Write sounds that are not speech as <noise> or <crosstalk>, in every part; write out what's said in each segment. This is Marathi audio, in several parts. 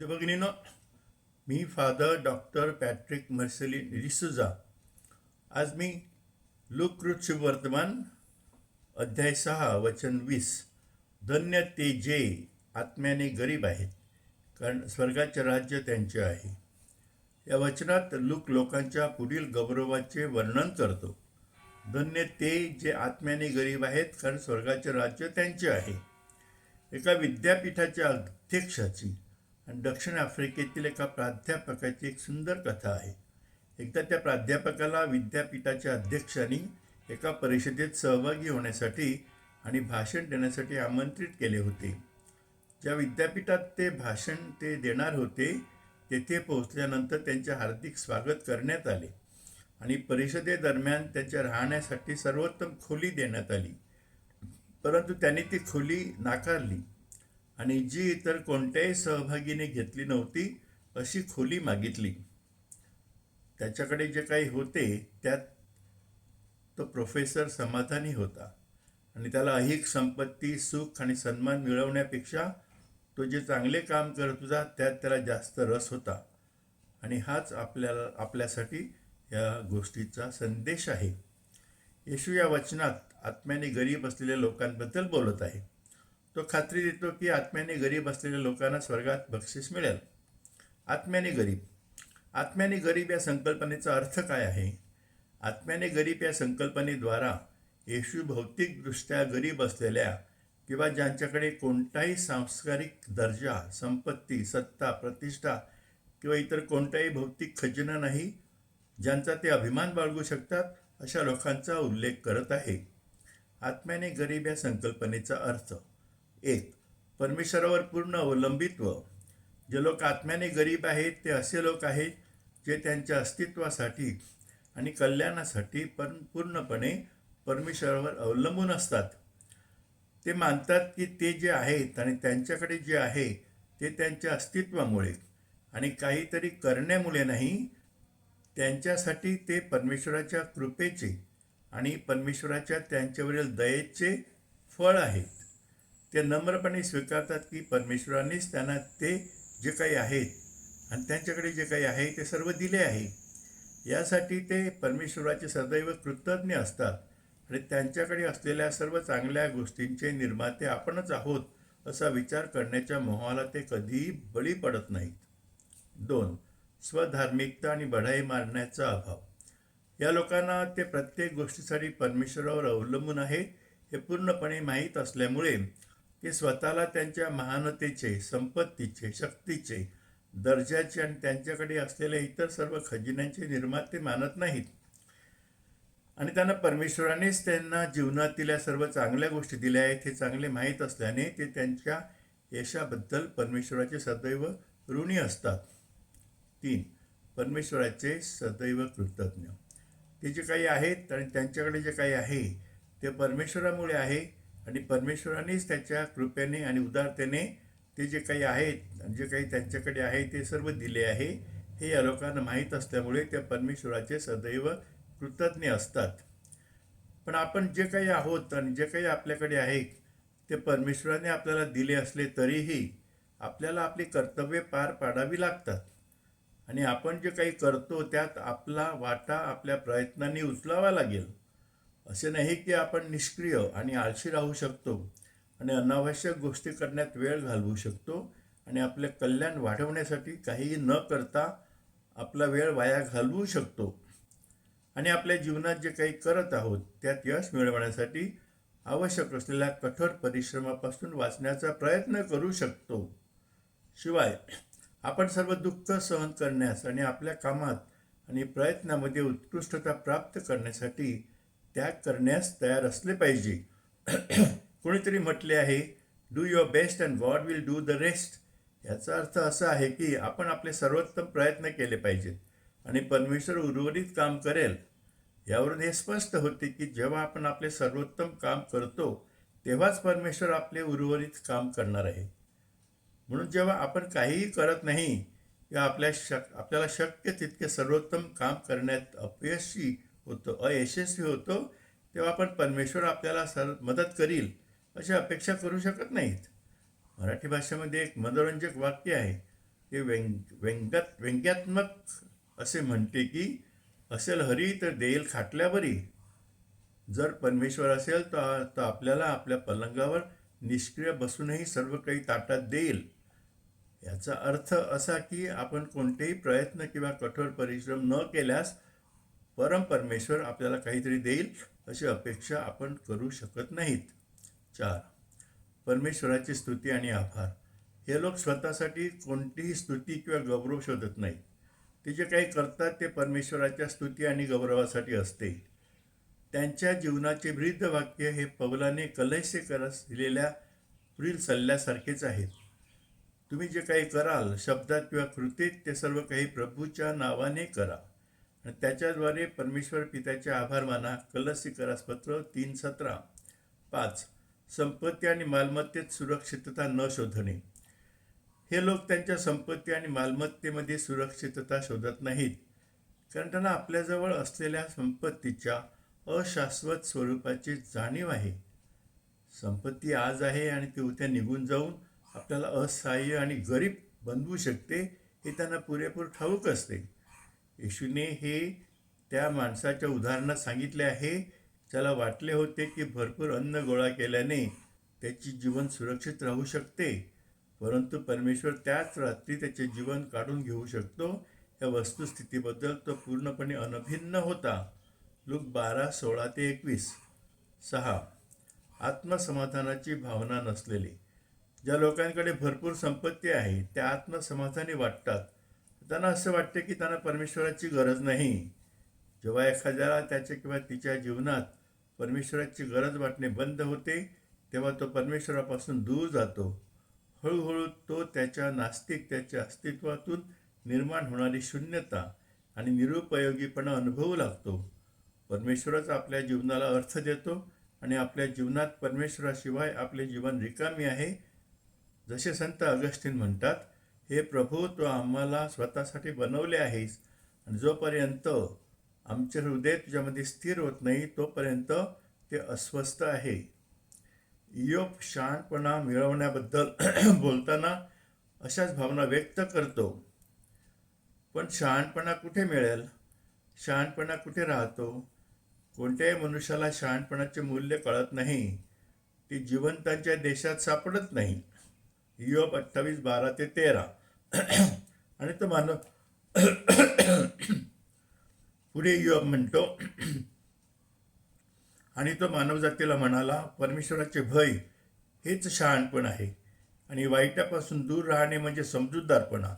ते मी father doctor Patrick Marceli D'Souza आज मी लुकृत वर्तमान अध्याय सहा वचन वीस. धन्य ते जे आत्म्याने गरीब आहेत कारण स्वर्गाचे राज्य त्यांचे आहे. या वचनात लूक लोकांच्या पुढील गौरवाचे वर्णन करतो. धन्य ते जे आत्म्याने गरीब आहेत कारण स्वर्गाचे राज्य त्यांचे आहे. एका विद्यापीठाच्या अध्यक्षाची दक्षिण आफ्रिकेतील एका प्राध्यापकाची एक सुंदर कथा आहे. एकदा त्या प्राध्यापकाला विद्यापीठाच्या अध्यक्षांनी एका परिषदेत सहभागी होण्यासाठी आणि भाषण देण्यासाठी आमंत्रित केले होते. ज्या विद्यापीठात ते भाषण ते देणार होते तेथे पोहोचल्यानंतर त्यांचे हार्दिक स्वागत करण्यात आले आणि परिषदेदरम्यान त्यांच्या राहण्यासाठी सर्वोत्तम खोली देण्यात आली. परंतु त्यांनी ती खोली नाकारली. आणि जी इतर कोणत्याही सहभागीने घेतली नव्हती अशी खोली मागितली. त्याच्याकडे जे काही होते त्यात तो प्रोफेसर समाधानी होता. आणि त्याला अहिक संपत्ती सुख आणि सन्मान मिळवण्यापेक्षा तो जे चांगले काम करत होता त्यात त्याला जास्त रस होता. आणि हाच आपल्याला आपल्यासाठी या गोष्टीचा संदेश आहे. येशू या वचनात आत्म्याने गरीब असलेल्या लोकांबद्दल बोलत आहे. तो खात्री देतो की आत्म्याने गरीब असलेल्या लोकांना स्वर्गात बक्षीस मिळेल. आत्म्याने गरीब. आत्म्याने गरीब या संकल्पनेचा अर्थ काय आहे? आत्म्याने गरीब या संकल्पनेद्वारा येशू भौतिकदृष्ट्या गरीब असलेल्या किंवा ज्यांच्याकडे कोणताही सांस्कारिक दर्जा संपत्ती सत्ता प्रतिष्ठा किंवा इतर कोणताही भौतिक खजिना नाही ज्यांचा ते अभिमान बाळगू शकतात अशा लोकांचा उल्लेख करत आहे. आत्म्याने गरीब या संकल्पनेचा अर्थ. एक परमेश्वरावर पूर्ण अवलंबित्व. जे लोक आत्म्याने गरीब आहेत ते असे लोक आहेत जे त्यांच्या अस्तित्वासाठी आणि कल्याणासाठी पर पूर्णपणे परमेश्वरावर अवलंबून असतात. ते मानतात की ते जे आहेत आणि त्यांच्याकडे जे आहे ते त्यांच्या अस्तित्वामुळे आणि काहीतरी करण्यामुळे नाही त्यांच्यासाठी ते परमेश्वराच्या कृपेचे आणि परमेश्वराच्या त्यांच्यावरील दयेचे फळ आहेत. ते नम्रपणे स्वीकारतात की परमेश्वरानेच त्यांना ते जे काही आहेत आणि त्यांच्याकडे जे काही आहे ते सर्व दिले आहे. यासाठी ते परमेश्वराचे सदैव कृतज्ञ असतात आणि त्यांच्याकडे असलेल्या सर्व चांगल्या गोष्टींचे निर्माते आपणच आहोत असा विचार करण्याच्या मोहाला ते कधीही बळी पडत नाहीत. दोन स्वधार्मिकता आणि बढाई मारण्याचा अभाव. या लोकांना ते प्रत्येक गोष्टीसाठी परमेश्वरावर अवलंबून आहे हे पूर्णपणे माहीत असल्यामुळे ते स्वतःला त्यांच्या महानतेचे संपत्तीचे शक्तीचे दर्जाचे आणि त्यांच्याकडे असलेल्या इतर सर्व खजिन्यांचे निर्माते मानत नाहीत. आणि त्यांना परमेश्वरानेच त्यांना जीवनातील या सर्व चांगल्या गोष्टी दिल्या आहेत हे चांगले माहीत असल्याने ते त्यांच्या यशाबद्दल परमेश्वराचे सदैव ऋणी असतात. तीन परमेश्वराचे सदैव कृतज्ञ. ते जे काही आहेत आणि त्यांच्याकडे जे काही आहे ते परमेश्वरामुळे आहे आणि परमेश्वरानेच त्याच्या कृपेने आणि उदारतेने ते जे काही आहेत आणि जे काही त्यांच्याकडे आहे ते सर्व दिले आहे. हे या लोकांना माहीत असल्यामुळे त्या परमेश्वराचे सदैव कृतज्ञ असतात. पण आपण जे काही आहोत आणि जे काही आपल्याकडे आहे ते परमेश्वराने आपल्याला दिले असले तरीही आपल्याला आपली कर्तव्ये पार पाडावी लागतात. आणि आपण जे काही करतो त्यात आपला वाटा आपल्या प्रयत्नांनी उचलावा लागेल. असे नाही की आपण निष्क्रिय आणि आळशी राहू शकतो आणि अनावश्यक गोष्टी करण्यात वेळ घालवू शकतो आणि आपले कल्याण वाढवण्यासाठी काहीही न करता आपला वेळ वाया घालवू शकतो. आणि आपल्या जीवनात जे काही करत आहोत त्यात यश मिळवण्यासाठी आवश्यक असलेल्या कठोर परिश्रमापासून वाचण्याचा प्रयत्न करू शकतो. शिवाय आपण सर्व दुःख सहन करण्यास आणि आपल्या कामात आणि प्रयत्नामध्ये उत्कृष्टता प्राप्त करण्यासाठी त्याग करण्यास तयार असले पाहिजे. <clears throat> कोणीतरी म्हटले आहे do your best and God will do the rest याचा अर्थ असा आहे की आपण आपले सर्वोत्तम प्रयत्न केले पाहिजेत आणि परमेश्वर उर्वरित काम करेल. यावरून हे स्पष्ट होते की जेव्हा आपण आपले सर्वोत्तम काम करतो तेव्हाच परमेश्वर आपले उर्वरित काम करणार आहे. म्हणून जेव्हा आपण काहीही करत नाही किंवा आपल्या शक आपल्याला शक्य तितके सर्वोत्तम काम करण्यात अपयशी होतो अयशस्वी होतो तेव्हा आपण परमेश्वर आपल्याला सर मदत करील अशी अपेक्षा करू शकत नाहीत. मराठी भाषेमध्ये एक मनोरंजक वाक्य आहे ते व्यंग व्यंगात व्यंग्यात्मक असे म्हणते की असेल हरी तर देईल खाटल्यावरी जर परमेश्वर असेल तर तर आपल्याला आपल्या पलंगावर निष्क्रिय बसूनही सर्व काही ताटात देईल. याचा अर्थ असा की आपण कोणतेही प्रयत्न किंवा कठोर परिश्रम न केल्यास परम परमेश्वर आपल्याला काहीतरी देईल अशी अपेक्षा आपण करू शकत नाहीत. चार. परमेश्वराची स्तुती आणि आभार. हे लोक स्वतःसाठी कोणतीही स्तुती किंवा गौरव शोधत नाही ते जे काही करतात ते परमेश्वराच्या स्तुती आणि गौरवासाठी असते. त्यांच्या जीवनाचे वृद्ध वाक्य हे पवलाने कलैसे करस दिलेल्या पुढील सल्ल्यासारखेच आहेत. तुम्ही जे काही कराल शब्दात किंवा कृतीत ते सर्व काही प्रभूच्या नावाने करा. आणि त्याच्याद्वारे परमेश्वर पित्याचे आभार माना. कलसीकरास तीन सतरा. पाच. संपत्ती आणि मालमत्तेत सुरक्षितता न शोधणे. हे लोक त्यांच्या संपत्ती आणि मालमत्तेमध्ये सुरक्षितता शोधत नाहीत. कारण त्यांना आपल्याजवळ असलेल्या संपत्तीच्या अशाश्वत स्वरूपाची जाणीव आहे. संपत्ती आज आहे आणि ती उद्या निघून जाऊन आपल्याला असहाय्य आणि गरीब बनवू शकते हे त्यांना पुरेपूर ठाऊक असते. येशूने हे त्या माणसाच्या उदाहरणात सांगितले आहे. त्याला वाटले होते की भरपूर अन्न गोळा केल्याने त्याची जीवन सुरक्षित राहू शकते. परंतु परमेश्वर त्याच रात्री त्याचे जीवन काढून घेऊ शकतो. या वस्तुस्थितीबद्दल तो पूर्णपणे अनभिन्न होता. लूक बारा सोळा ते एकवीस. सहा. आत्मसमाधानाची भावना नसलेली. ज्या लोकांकडे भरपूर संपत्ती आहे त्या आत्मसमाधानी वाटतात. त्यांना असं वाटते की त्यांना परमेश्वराची गरज नाही. जेव्हा एखाद्याला त्याच्या किंवा तिच्या जीवनात परमेश्वराची गरज वाटणे बंद होते तेव्हा तो परमेश्वरापासून दूर जातो. हळूहळू तो त्याच्या नास्तिक त्याच्या अस्तित्वातून निर्माण होणारी शून्यता आणि निरुपयोगीपणा अनुभवू लागतो. परमेश्वरच आपल्या जीवनाला अर्थ देतो आणि आपल्या जीवनात परमेश्वराशिवाय आपले जीवन रिकामी आहे जसे संत अगस्टीन म्हणतात हे प्रभू तू आम्हाला स्वतःसाठी बनवले आहेस. आणि जोपर्यंत आमचे हृदय तुझ्यामध्ये स्थिर होत नाही तोपर्यंत ते अस्वस्थ आहे. योग शहाणपणा मिळवण्याबद्दल <clears throat> बोलताना अशाच भावना व्यक्त करतो. पण शहाणपणा कुठे मिळेल? शहाणपणा कुठे राहतो? कोणत्याही मनुष्याला शहाणपणाचे मूल्य कळत नाही. ती जिवंतांच्या देशात सापडत नाही. युअप अठ्ठावीस बारा ते तेरा <clears throat> <clears throat> <clears throat> आणि तो मानव पुढे युअप म्हणतो आणि तो मानवजातीला म्हणाला परमेश्वराचे भय हेच शहाणपण आहे. आणि वाईटापासून दूर राहणे म्हणजे समजूतदारपणा.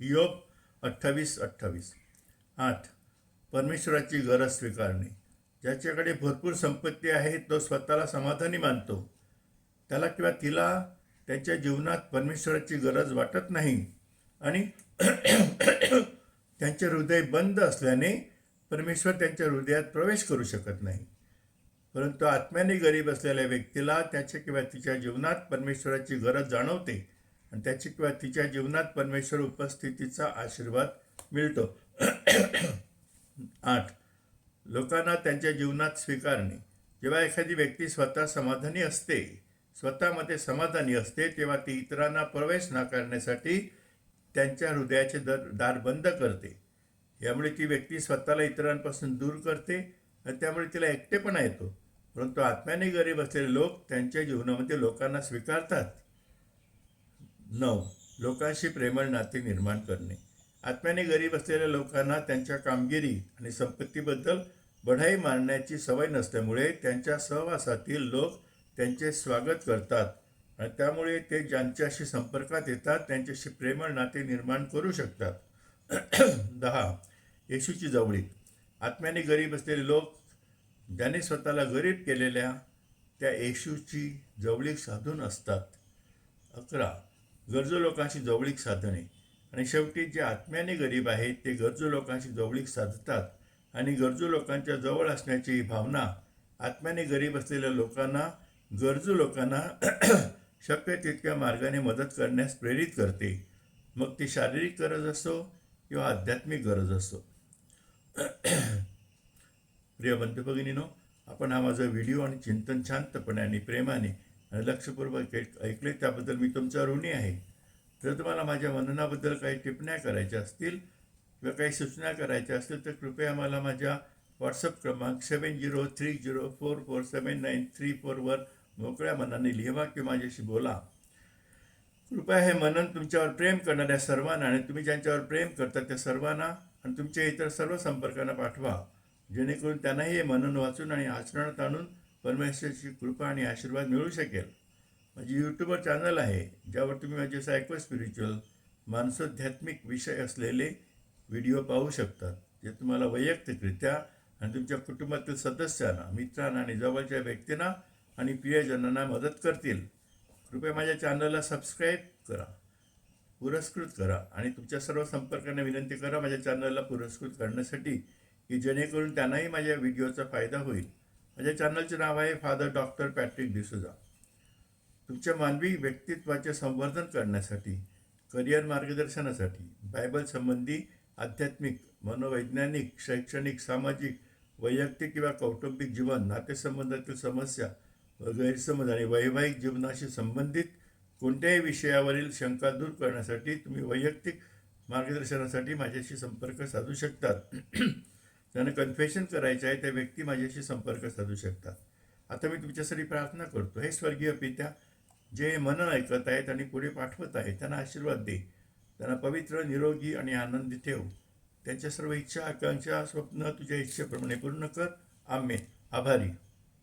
योग अठ्ठावीस अठ्ठावीस. आठ. परमेश्वराची गरज स्वीकारणे. ज्याच्याकडे भरपूर संपत्ती आहे तो स्वतःला समाधानी मानतो. त्याला किंवा तिला त्याच्या जीवनात परमेश्वराची गरज वाटत नाही. आणि त्यांचे हृदय बंद असल्याने परमेश्वर त्यांच्या हृदयात प्रवेश करू शकत नाही. परंतु आत्म्याने गरीब असलेल्या व्यक्तीला त्याच्या किंवा तिच्या जीवनात परमेश्वराची गरज जाणवते आणि त्याची किंवा तिच्या जीवनात परमेश्वर उपस्थितीचा आशीर्वाद मिळतो. आठ. लोकांना त्यांच्या जीवनात स्वीकारणे. जेव्हा एखादी व्यक्ती स्वतः समाधानी असते स्वतःमध्ये समाधानी असते तेव्हा ती इतरांना प्रवेश नाकारण्यासाठी त्यांच्या हृदयाचे दर दार बंद करते. यामुळे ती व्यक्ती स्वतःला इतरांपासून दूर करते आणि त्यामुळे तिला एकटेपणा येतो. परंतु आत्म्याने गरीब असलेले लोक त्यांच्या जीवनामध्ये लोकांना स्वीकारतात. नऊ. लोकांशी प्रेमळ नाते निर्माण करणे. आत्म्याने गरीब असलेल्या लोकांना त्यांच्या कामगिरी आणि संपत्तीबद्दल बढाई मारण्याची सवय नसल्यामुळे त्यांच्या सहवासातील लोक त्यांचे स्वागत करतात. आणि त्यामुळे ते ज्यांच्याशी संपर्कात येतात त्यांच्याशी प्रेमळ नाते निर्माण करू शकतात. <clears throat> दहा. येशूची जवळीक. आत्म्याने गरीब असलेले लोक ज्याने स्वतःला गरीब केलेल्या त्या येशूची जवळीक साधून असतात. अकरा. गरजू लोकांशी जवळीक साधणे. आणि शेवटी जे आत्म्याने गरीब आहेत ते गरजू लोकांशी जवळीक साधतात. आणि गरजू लोकांच्या जवळ असण्याची ही भावना आत्म्याने गरीब असलेल्या लोकांना गरजू लोकांना <clears throat> शक्य तितक्या मार्गाने मदत करण्यास प्रेरित करते. मग ती शारीरिक गरज असो किंवा आध्यात्मिक गरज असो. <clears throat> प्रिय बंधुभगिनीनो आपण हा माझा व्हिडिओ आणि चिंतन शांतपणे आणि प्रेमाने आणि लक्षपूर्वक ऐकले त्याबद्दल मी तुमचा ऋणी आहे. जर तुम्हाला माझ्या मननाबद्दल काही टिप्पण्या करायच्या असतील किंवा काही सूचना करायच्या असतील तर कृपया मला माझ्या व्हॉट्सअप क्रमांक seven zero three zero four four seven nine three फोरवर मोकळ्या मनाने लिहावा किंवा माझ्याशी बोला. कृपया हे मनन तुमच्यावर प्रेम करणाऱ्या सर्वांना आणि तुम्ही ज्यांच्यावर प्रेम करता त्या सर्वांना आणि तुमच्या इतर सर्व संपर्कांना पाठवा. जेणेकरून त्यांनाही हे मनन वाचून आणि आचरणात आणून परमेश्वराची कृपा आणि आशीर्वाद मिळू शकेल. माझी यूट्यूबवर चॅनल आहे ज्यावर तुम्ही माझे सायको स्पिरिच्युअल मानसोध्यात्मिक विषय असलेले व्हिडिओ पाहू शकतात जे तुम्हाला वैयक्तिकरित्या आणि तुमच्या कुटुंबातील सदस्यांना मित्रांना आणि जवळच्या व्यक्तींना आणि प्रियजनांना मदत करतील. कृपया माझ्या चॅनलला सबस्क्राईब करा पुरस्कृत करा आणि तुमच्या सर्व संपर्कांना विनंती करा माझ्या चॅनलला पुरस्कृत करण्यासाठी की जेणेकरून त्यांनाही माझ्या व्हिडिओचा फायदा होईल. माझ्या चॅनलचे नाव आहे फादर डॉक्टर पॅट्रिक डिसुजा. तुमच्या मानवी व्यक्तित्वाचे संवर्धन करण्यासाठी करिअर मार्गदर्शनासाठी बायबल संबंधी आध्यात्मिक मनोवैज्ञानिक शैक्षणिक सामाजिक वैयक्तिक किंवा कौटुंबिक जीवन नातेसंबंधातील समस्या गैरसमज आणि वैवाहिक जीवनाशी संबंधित कोणत्याही विषयावरील शंका दूर करण्यासाठी तुम्ही वैयक्तिक मार्गदर्शनासाठी माझ्याशी संपर्क साधू शकतात. ज्यांना कन्फेशन करायचं आहे त्या व्यक्ती माझ्याशी संपर्क साधू शकतात. आता मी तुमच्यासाठी प्रार्थना करतो. हे स्वर्गीय पित्या जे मनन ऐकत आहेत आणि पुढे पाठवत आहेत त्यांना आशीर्वाद दे. त्यांना पवित्र निरोगी आणि आनंदी ठेव. त्यांच्या सर्व इच्छा आकांक्षा स्वप्न तुझ्या इच्छेप्रमाणे पूर्ण कर. आम्ही आभारी.